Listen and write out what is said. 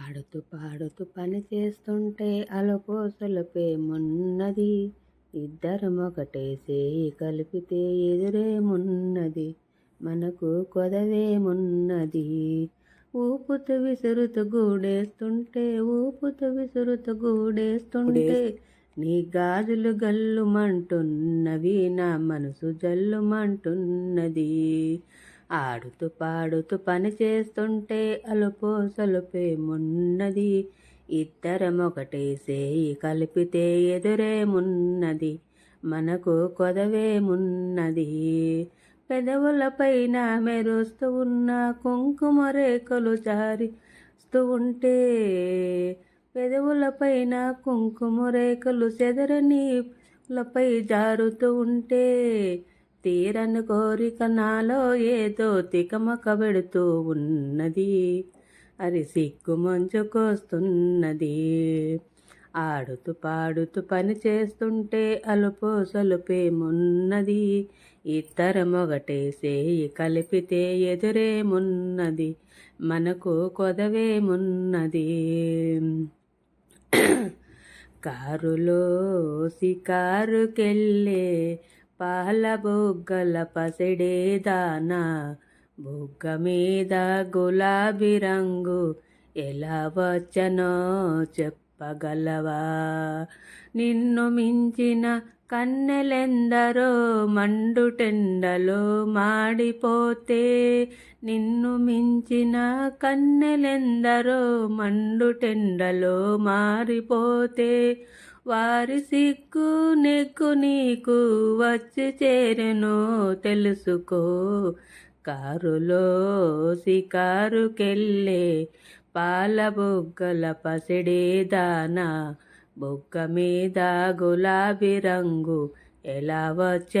ఆడుతూ పాడుతూ పని చేస్తుంటే అలుపు సొలుపేమున్నది ఇద్దరం ఒకటే చేయి కలిపితే ఎదురేమున్నది. మనకు కొదవేమున్నది. ఊపుతూ విసురుతూ గూడేస్తుంటే ఊపుతూ విసురుతూ గూడేస్తుంటే నీ గాజులు గల్లుమంటున్నవి నా మనసు జల్లుమంటున్నది. ఆడుతూ పాడుతూ పని చేస్తుంటే అలుపు సొలుపేమున్నది ఇద్దరం ఒకటే సేయి కలిపితే ఎదురేమున్నది మనకు కొదవేమున్నది పెదవులపైన మెరుస్తూ ఉన్న కుంకుమ రేఖలు జారిస్తూ ఉంటే పెదవులపైన కుంకుమ రేఖలు చెదరని లపై జారుతూ ఉంటే తీరని కోరిక నాలో ఏదో తికమక పెడుతూ ఉన్నది. అది సిగ్గు మంచుకొస్తున్నది. ఆడుతూ పాడుతూ పని చేస్తుంటే అలుపు సలుపేమున్నది ఇద్దరం ఒకటే సేయి కలిపితే ఎదురేమున్నది మనకు కొదవేమున్నది కారులో సికారుకెళ్ళే పాల బుగ్గల పసిడే దానా బుగ్గ మీద గులాబీ రంగు ఎలా వచ్చనో చెప్పగలవా? నిన్ను మించిన కన్నెలెందరో మండుటెండలో మాడిపోతే నిన్ను మించిన కన్నెలెందరో మండుటెండలో మారిపోతే వారి సిగ్గు నెగ్గు నీకు వచ్చి చేరెనో తెలుసుకో. కారులో సికారుకెళ్ళే పాల బొగ్గల పసిడే దానా బొగ్గ మీద గులాబీ రంగు ఎలా వచ్చ